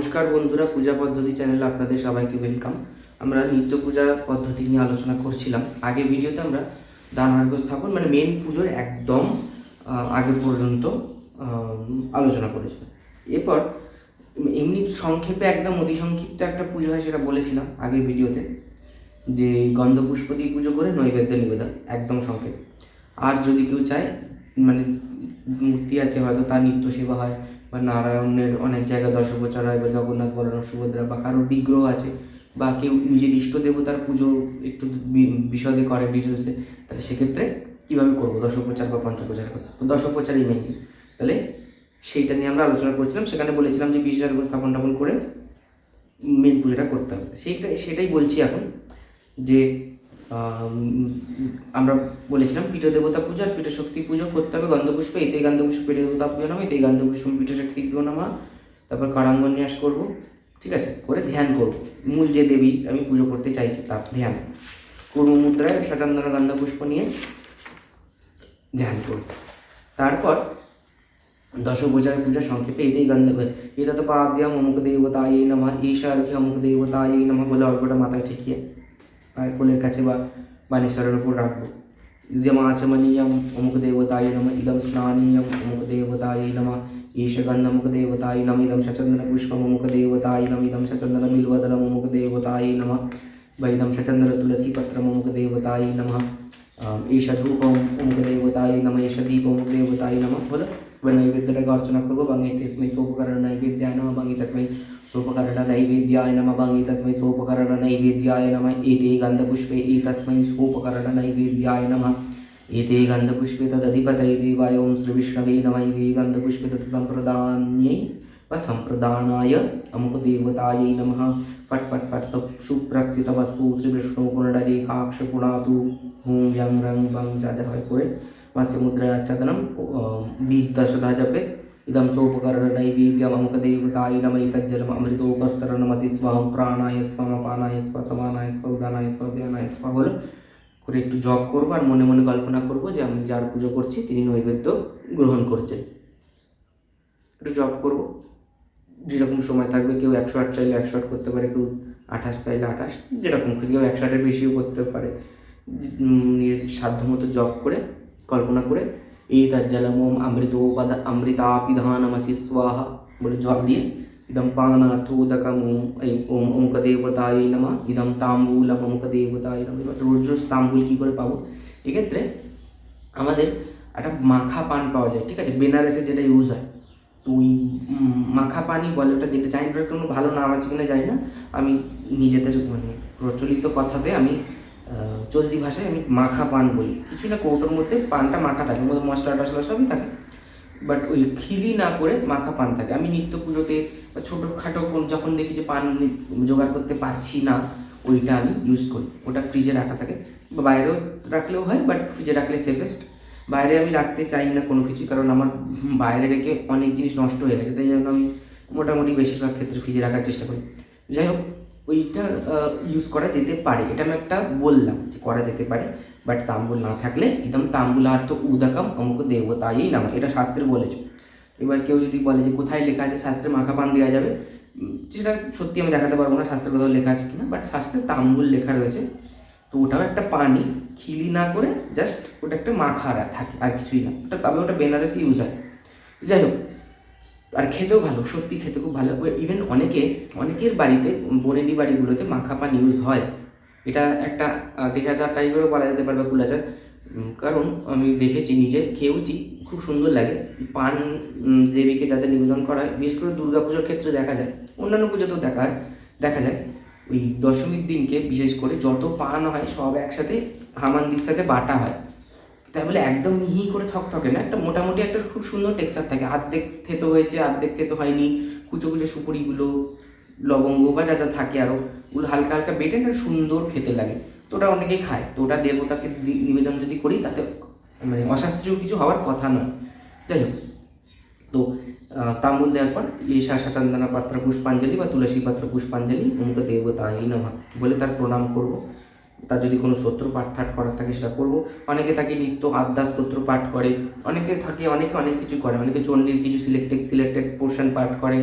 নমস্কার বন্ধুরা, পূজা পদ্ধতি চ্যানেলে আপনাদের সবাইকে ওয়েলকাম আমরা নিত্য পূজা পদ্ধতি নিয়ে আলোচনা করছিলাম। আগের ভিডিওতে আমরা দান দানার্ঘ স্থাপন মানে মেন পুজোর একদম আগে পর্যন্ত আলোচনা করেছিলাম। এরপর, এমনি সংক্ষেপে একদম অতি সংক্ষিপ্ত একটা পুজো হয় সেটা বলেছিলাম আগের ভিডিওতে, যে গন্ধপুষ্প দিয়ে পুজো করে নৈবেদ্য নিবেদন, একদম সংক্ষেপে। আর যদি কেউ চায় মানে মূর্তি আছে হয়তো তার নিত্য সেবা হয় বা নারায়ণের অনেক জায়গায় দশবছর হয় বা জগন্নাথ বলরাম সুভদ্রা বা কারোর বিগ্রহ আছে বা কেউ নিজের ইষ্ট দেবতার পুজো একটু বিশদে করে ডিটেলসে তাহলে সেক্ষেত্রে কীভাবে করব? দশপ্রচার বা পঞ্চপ্রচার করতে। দশপ্রচারই মেনলি তাহলে সেইটা নিয়ে আমরা আলোচনা করছিলাম। সেখানে বলেছিলাম যে বিশেষ স্থাপন টাপন করে মেন পুজোটা করতে হবে। সেইটাই সেটাই বলছি এখন যে আমরা বলেছিলাম পীঠ দেবতা পুজো আর শক্তি পুজো করতে হবে, গন্ধপুষ্প এতে গন্ধপুষ্প পীঠ দেবতা পুজো নামা এতে গন্ধপুষ্প শক্তি পুজো নামা, তারপর কারাঙ্গন্যাস করব, ঠিক আছে? করে ধ্যান করব। মূল যে দেবী, আমি পুজো করতে চাইছি, তার ধ্যান। কুর্ম মুদ্রায় সচন্দন গন্ধপুষ্প নিয়ে ধ্যান করব। তারপর দশভুজার পূজা সংক্ষেপে এতেই গন্ধ এটা তো পাদ্যাম অমুক দেবতায় নমঃ ঈশার্ঘ্য অমুক দেবতা এই নামা বলে অল্পটা মাথায় ঠেকিয়ে পায়ের কোলের কাছে বা বানেশ্বরের উপর রাখবো ইদমাচমনীয়ম অমুক দেবতায় নম ইদম স্নানীয়ম অমুক দেবতায় নম ঈশগন্ধমুখ দেবতায় নম ইদম সচন্দন পুষ্পম অমুক দেবতায় নম ইদম সচন্দন বিল্বদলম অমুক দেবতায় নম বা ইদম সচন্দন তুলসী পত্রম অমুক দেবতায় নম ঈশ ধূপম অমুক দেবতায় নম ঈশ দীপ অমুক দেবতায় নম বলো এবার নৈবেদ্যটাকে অর্চনা করবো বাঙাই তস্মৈ సోపకరణ నైవేద్యాయ నమ భంగ్ తస్మై సోపకరణ నైవేద్యాయ నమ ఏతే గంధపుష్పే ఈ తస్మై సోపకరణ నైవేద్యాయ నమ ఏతే గంధపుష్పే తదధిపతై దేవాయ ఓం శ్రీ విష్ణవే నమ ఇది గంధపుష్పే తత్ సంప్రదాన్యై संप्रदानाय अमुक देवताय नम फट फट फट सब सुप्रक्षित वस्तु श्री विष्णु कुंडली काक्ष कुणातु हूं व्यं रं वं जा जय करे मत्स्य मुद्रा आच्छादनम बीज दशधा जपे ఇదం సోపకరణ నైవేద్యమహంకదేవతాయిలమై తజ్జలం అమృతోపస్తరణమసి స్వాహం ప్రాణాయ స్వమ పానాయ స్వ సమానాయ స్వ ఉదానాయ స్వ ధ్యానాయ స్వ বলে করে একটু জপ করব আর মনে মনে কল্পনা করব যে আমি যার পুজো করছি, তিনি নৈবেদ্য গ্রহণ করছেন। একটু জপ করব। যেরকম সময় থাকবে কেউ একশো আট চাইলে একশো আট করতে পারে, কেউ আঠাশ চাইলে আঠাশ। যেরকম খুশি কেউ একশো আটের বেশিও করতে পারে। নিজের সাধ্য মতো জপ করে, কল্পনা করে তার জলমোম অমৃতোপদ অমৃতাপিধানমসি স্বাহা বলে জল দিয়ে ইদম পানার্থোদকম ওম এই ওম অমুক দেবতায় নম ইদম তাম্বুলম অমুক দেবতায় নম এবার রোজ রোজ তাম্বুল কী করে পাবো এক্ষেত্রে আমাদের একটা মাখা পান পাওয়া যায়, ঠিক আছে? বেনারসে যেটা ইউজ হয়। তো ওই মাখা পানি বলে ওটা যেটা জানি ওটার কোনো ভালো নাম আছে কিনা জানি না। আমি নিজেদের মানে প্রচলিত কথাতে আমি চলতি ভাষায় আমি মাখা পান বলি। কিছু না কৌটোর মধ্যে পানটা মাখা থাকে, মধ্যে মশলা টশলা সবই থাকে। বাট ওই খিলি না করে মাখা পান থাকে। আমি নিত্য পুজোতে বা ছোটোখাটো যখন দেখি যে পান জোগাড় করতে পারছি না, ওইটা আমি ইউজ করি। ওটা ফ্রিজে রাখা থাকে। বা বাইরেও রাখলেও হয় বাট ফ্রিজে রাখলে সেফেস্ট বাইরে আমি রাখতে চাই না কোনো কিছু কারণ আমার বাইরে রেখে অনেক জিনিস নষ্ট হয়ে গেছে। তাই জন্য আমি মোটামুটি বেশিরভাগ ক্ষেত্রে ফ্রিজে রাখার চেষ্টা করি। যাই হোক ওইটা ইউজ করা যেতে পারে। এটা আমি একটা বললাম যে করা যেতে পারে বাট তাম্বুল না থাকলে একদম তাম্বুলার্থ উদাকাম, অমুক দেবতাই নামা। এটা শাস্ত্রে বলেছে। এবার কেউ যদি বলে যে কোথায় লেখা আছে, শাস্ত্রে মাখা পান দেওয়া যাবে সেটা সত্যি আমি দেখাতে পারব না শাস্ত্রের কোথাও লেখা আছে কিনা বাট শাস্ত্রে তাম্বুল লেখা রয়েছে। তো ওটাও একটা পানি, খিলি না করে জাস্ট ওটা একটা মাখারা থাকে, আর কিছুই না। ওটা, তবে ওটা বেনারসি ইউজ হয়। যাই হোক আর খেতেও ভালো সত্যি খেতে খুব ভালো। ইভেন অনেকে অনেকের বাড়িতে বনেদি বাড়িগুলোতে মাখা পান ইউজ হয়। এটা একটা আহ, দেখাচার টাইপেরও বলা যেতে পারবে কুলাচার। কারণ আমি দেখেছি নিজে খেয়েওছি খুব সুন্দর লাগে। পান দেবীকে যাতে নিবেদন করা হয় বিশেষ করে দুর্গা পুজোর ক্ষেত্রে দেখা যায়। অন্যান্য পুজোতেও দেখা দেখা যায়। ওই দশমীর দিনকে বিশেষ করে যত পান হয় সব একসাথে হামানদির সাথে বাটা হয়। তাই বলে একদম মিহি করে থকথকে না, একটা মোটামুটি একটা খুব সুন্দর টেক্সচার থাকে। আর্ধেক থেতো হয়েছে, আর্ধেক থেতো হয়নি, কুচো কুচো সুপুরিগুলো, লবঙ্গ বা যা যা থাকে আরও ওগুলো হালকা হালকা বেটে না, সুন্দর খেতে লাগে। তো ওটা অনেকেই খায়। তো ওটা দেবতাকে নিবেদন যদি করি, তাতে মানে অশাস্ত্রীয় কিছু হওয়ার কথা নয়। যাই হোক, তো তাম্বুল দেওয়ার পর ঈশা চন্দনা পাত্র পুষ্পাঞ্জলি বা তুলসী পাত্র পুষ্পাঞ্জলি অমুক দেবতাই নমঃ বলে তার প্রণাম করব। তার যদি কোনো স্তোত্র পাঠ ঠাট করার থাকে সেটা করব। অনেকে থাকে নিত্য আদ্যা স্তোত্র পাঠ করে, অনেকে থাকে, অনেকে অনেক কিছু করে। অনেকে চণ্ডীর কিছু সিলেক্টেড সিলেক্টেড পোর্শন পাঠ করে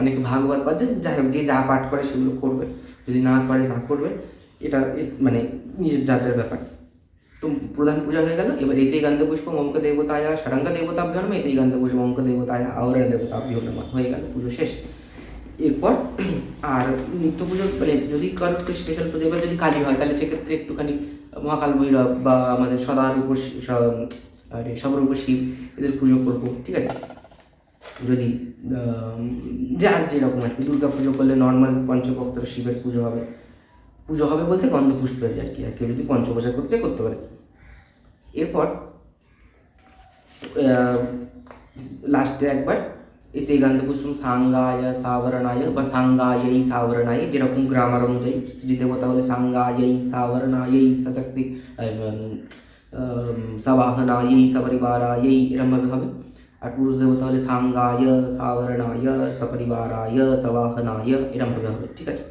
অনেকে ভাগবত পাঠ যাই হোক, যে যা পাঠ করে সেগুলো করবে। যদি না করে, না করবে, এটা মানে নিজের যার যার ব্যাপার। তো প্রধান পূজা হয়ে গেল। এবার এতে গন্ধ পুষ্প অঙ্ক দেবতায় ষড়ঙ্গ দেবতাভ্য নম এতেই গন্ধ পুষ্প অঙ্ক দেবতায় আওরণ দেবতাভ্য নম হয়ে গেল। পুজো শেষ। এরপর, আর নিত্য পুজো মানে যদি কারও একটু স্পেশাল পুজো এবার যদি কালী হয়, তাহলে সেক্ষেত্রে একটুখানি মহাকাল ভৈরব বা আমাদের সদার উপর সবার উপর শিব এদের পুজো করব, ঠিক আছে? যদি যার যেরকম আর কি, দুর্গা পুজো করলে নর্মাল পঞ্চভক্তর শিবের পুজো হবে। পুজো হবে বলতে গন্ধপুষ্পের আর কি, আর কেউ যদি পঞ্চপূজা করতে করতে পারে। এরপর লাস্টে একবার এতে গন্ধপুষ্পম সাঙ্গায় সাবরণায় বা সাঙ্গায়ই সাবরণায় যেরকম গ্রামার অনুযায়ী স্ত্রী দেবতা হলে সাঙ্গায়ই সাবরণায়ই সশক্তি সবাহনায়ই সপরিবারায়ই এরমভাবে হবে আর পুরুষ দেবতা হলে সাঙ্গায় সাবরণায় সপরিবারায় সবাহনায় এরমভাবে হবে ঠিক আছে?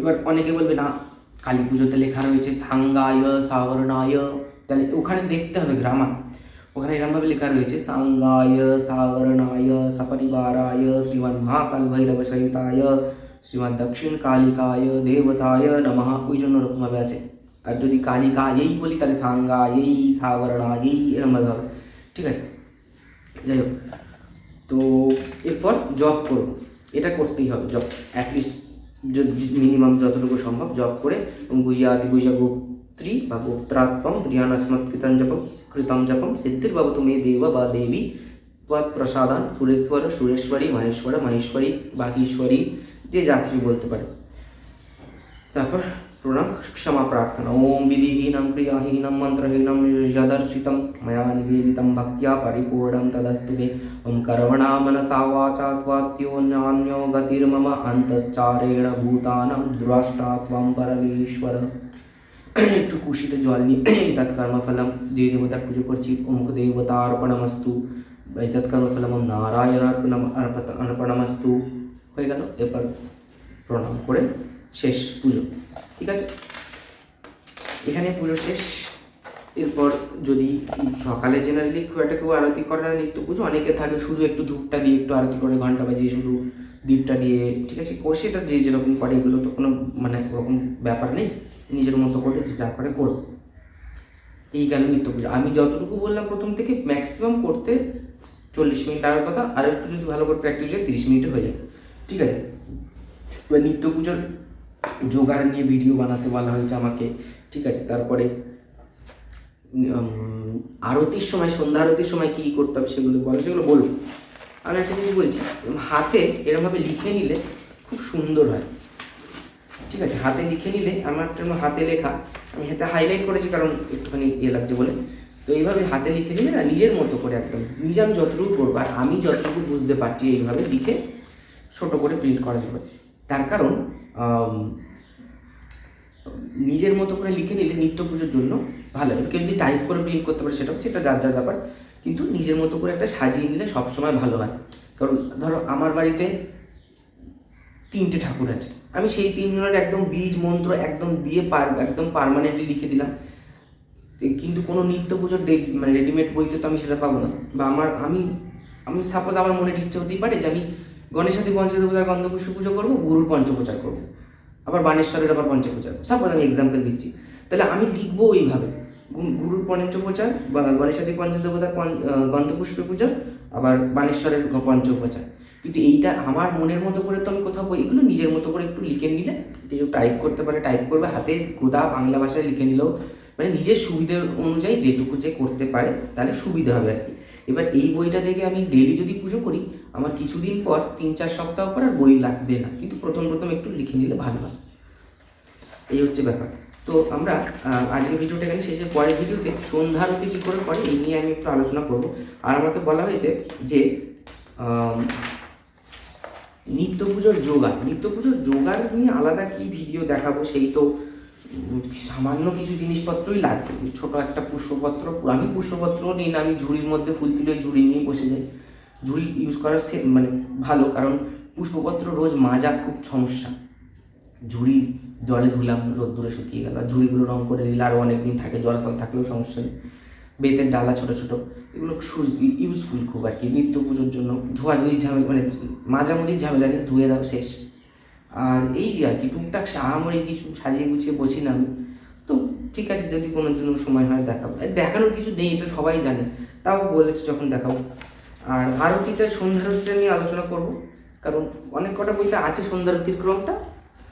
এবার অনেকে বলবে, না কালী পুজোতে লেখা রয়েছে সাঙ্গায় সাবরণায়। তাহলে ওখানে দেখতে হবে গ্রামার। ওখানে এরমভাবে লেখা রয়েছে? সাঙ্গায় সাবরণায়, সপরিবারায় শ্রীমান মহাকাল ভৈরব সহিতায় শ্রীমান দক্ষিণ কালিকায় দেবতায় নমঃ। ওই জন্য ওরকমভাবে আছে। আর যদি কালিকায়েই বলি, তাহলে সাঙ্গায়েই, সাবরণায়েই এরমভাবে হবে। ঠিক আছে? যাই হোক। তো এরপর জব করব। এটা করতেই হবে জব অ্যাটলিস্ট মিনিমাম যতটুকু সম্ভব জব করে গুইয়াদি গুইয়া গোত্রী বা त्री भगवोत्रात्म ग्रियानस्मत्त जपम सिद्धिर्भवत मे देव देवी। प्रसादा सुरेश्वर, सुरेश्वरी, महेश्वर, महेश्वरी, बागेश्वरी, जे जा बोलते पर क्षमा प्रार्थना। ओम विधिहीन, क्रियाहीन, मंत्रहीन, यदर्शित मैं निवेदित भक्त परिपूर्ण तदस्तु ओं कर्मण मनसा वाचा त्वात्यो नान्यो गतिर्मम अंतचारेण भूतानं द्रष्टा परमेश्वर। একটু কুশিতে জল নিয়ে এতৎ কর্মফলম যে দেবতার পুজো করছি, অমুক দেবতা অর্পণমস্তু। এতৎ কর্মফলম ওম নারায়ণ অর্পণম, অর্পত, অর্পণমস্তু। হয়ে গেল, এরপর প্রণাম করে শেষ পুজো। ঠিক আছে? এখানে পুজো শেষ। এরপর যদি সকালে জেনারেলি খুব একটা কেউ আরতি করে না, নিত্য পুজো, অনেকে থাকে শুধু একটু ধূপটা দিয়ে একটু আরতি করে, ঘণ্টা বাজিয়ে শুধু দীপটা দিয়ে, ঠিক আছে? সেটা যে যেরকম করে, এগুলো তো কোনো মানে ওরকম ব্যাপার নেই। নিজের মতো করে যে যা করে করো এই গেল নিত্য পুজো। আমি যতটুকু বললাম প্রথম থেকে ম্যাক্সিমাম করতে চল্লিশ মিনিট লাগার কথা, আর একটু যদি ভালো করে প্র্যাকটিস হয় তিরিশ মিনিটে হয়ে যায়। ঠিক আছে? এবার নিত্য পুজোর জোগাড় নিয়ে ভিডিও বানাতে বলা হয়েছে আমাকে। ঠিক আছে? তারপরে আরতির সময়, সন্ধ্যা আরতির সময় কী কী করতে হবে সেগুলো বলো, সেগুলো বলব। আমি একটা জিনিস বলছি, হাতে এরমভাবে লিখে নিলে খুব সুন্দর হয়। ঠিক আছে, হাতে লিখে নিলে আমার জন্য হাতে লেখা, আমি হাতে হাইলাইট করেছি কারণ একটুখানি ইয়ে লাগছে বলে। তো এইভাবে হাতে লিখে নিলে না নিজের মতো করে একদম নিজে আমি যতটুকু করব আর আমি যতটুকু বুঝতে পারছি এইভাবে লিখে ছোটো করে প্রিন্ট করা যাবে। তার কারণ নিজের মতো করে লিখে নিলে নিত্য পুজোর জন্য ভালো হবে। কেউ যদি টাইপ করে প্রিন্ট করতে পারে সেটা হচ্ছে এটা যার যার ব্যাপার, কিন্তু নিজের মতো করে একটা সাজিয়ে নিলে সবসময় ভালো হয়। কারণ ধরো, আমার বাড়িতে তিনটে ঠাকুর আছে। আমি সেই তিনজনের একদম বীজ মন্ত্র একদম দিয়ে পার, একদম পারমানেন্টলি লিখে দিলাম। কিন্তু কোনো নিত্য পুজোর মানে রেডিমেড বইতে তো আমি সেটা পাবো না। বা আমার, আমি আমি সাপোজ আমার মনে ইচ্ছে হতেই পারে যে আমি গণেশাদি পঞ্চদেবতার গন্ধপুষ্প পুজো করব, গুরুর পঞ্চপ্রচার করব। আবার বানেশ্বরের আবার পঞ্চপ্রচার। সাপোজ আমি এক্সাম্পল দিচ্ছি। তাহলে আমি লিখব ওইভাবে। গুরুর পঞ্চপ্রচার বা গণেশাদি পঞ্চদেবতার গন্ধপুষ্প পূজা, আবার বানেশ্বরের পঞ্চপ্রচার। কিন্তু এইটা আমার মনের মতো করে তো আমি কোথাও বই এগুলো নিজের মতো করে একটু লিখে নিলে কেউ টাইপ করতে পারে টাইপ করবে, হাতে গোদা বাংলা ভাষায় লিখে নিলেও মানে নিজের সুবিধের অনুযায়ী যেটুকু যে করতে পারে তাহলে সুবিধা হবে আর কি। এবার এই বইটা দেখে আমি ডেলি যদি পুজো করি, আমার কিছুদিন পর, তিন চার সপ্তাহ পর আর বই লাগবে না। কিন্তু প্রথম প্রথম একটু লিখে নিলে ভালো হয়। এই হচ্ছে ব্যাপার। তো আমরা আজকের ভিডিওটা এখানে শেষের পরের ভিডিওতে সন্ধ্যারতি কী করে করে, এই নিয়ে আমি একটু আলোচনা করব। আর আমাকে বলা হয়েছে যে নিত্য পুজোর যোগার নিত্য পুজোর যোগার নিয়ে আলাদা কি ভিডিও দেখাবো সেই তো সামান্য কিছু জিনিসপত্রই লাগবে। ছোট একটা পুষ্পপত্র আমি পুষ্পপত্র নিই না আমি ঝুড়ির মধ্যে ফুল তুলে ঝুড়ি নিয়ে বসে যাই। ঝুড়ি ইউজ করার সে মানে ভালো, কারণ পুষ্পপত্র রোজ মাজা খুব সমস্যা। ঝুড়ি জলে ধুলাম, রোদ্দুরে শুকিয়ে গেল। ঝুড়িগুলো রং করে নিলে আরও অনেক দিন থাকে, জল ফল থাকলেও সমস্যা নেই। বেতের ডালা ছোট ছোট এগুলো ইউজফুল খুব আর কি। নিত্য পুজোর জন্য ধোয়াধুয়ির ঝামেলা মানে মাঝামাঝির ঝামেলা নেই ধুয়ে দাও শেষ। আর এই আর কি টুকটাক আহামরি কিছু সাজিয়ে গুছিয়ে বসি না আমি। তো ঠিক আছে যদি কোনো দিন সময় হয় দেখাবো। দেখানোর কিছু নেই এটা সবাই জানে। তাও বলেছে যখন দেখাবো। আর আরতিটা সন্ধ্যারতিটা নিয়ে আলোচনা করব। কারণ অনেক কটা বইতে আছে সন্ধ্যারতির ক্রমটা।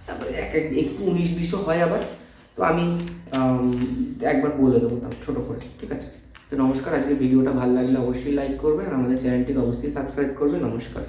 তারপরে এক এক একটু উনিশ বিশও হয় আবার। তো আম, একবার বলে দেবো তার ছোটো করে, ঠিক আছে? তো নমস্কার, আজকে ভিডিওটা ভালো লাগলে অবশ্যই লাইক করবেন আমাদের চ্যানেলটিকে অবশ্যই সাবস্ক্রাইব করবে নমস্কার।